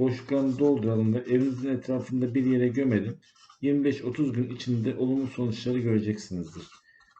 Boşluklarını dolduralım ve evinizin etrafında bir yere gömelim. 25-30 gün içinde olumlu sonuçları göreceksinizdir.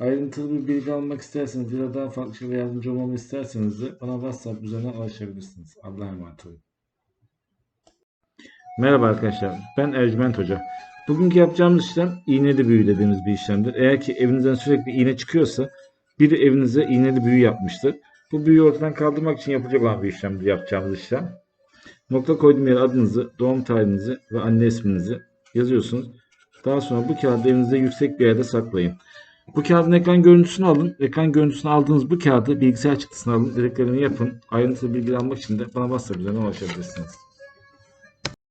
Ayrıntılı bir bilgi almak isterseniz ya da daha farklı şeyler yardımcı olmamı isterseniz de bana WhatsApp üzerinden ulaşabilirsiniz. Allah'a emanet olun. Merhaba arkadaşlar, ben Ercüment Hoca. Bugünkü yapacağımız işlem iğneli büyü dediğimiz bir işlemdir. Eğer ki evinizden sürekli iğne çıkıyorsa biri evinize iğneli büyü yapmıştır. Bu büyüyü ortadan kaldırmak için yapılacak olan bir işlemdir yapacağımız işlem. Nokta koyduğum yere adınızı, doğum tarihinizi ve anne isminizi yazıyorsunuz. Daha sonra bu kağıdı evinizde yüksek bir yerde saklayın. Bu kağıdın ekran görüntüsünü alın. Ekran görüntüsünü aldığınız bu kağıdı bilgisayar çıktısına alın. Direklerini yapın. Ayrıntılı bilgi almak için de bana WhatsApp üzerinden ulaşabilirsiniz.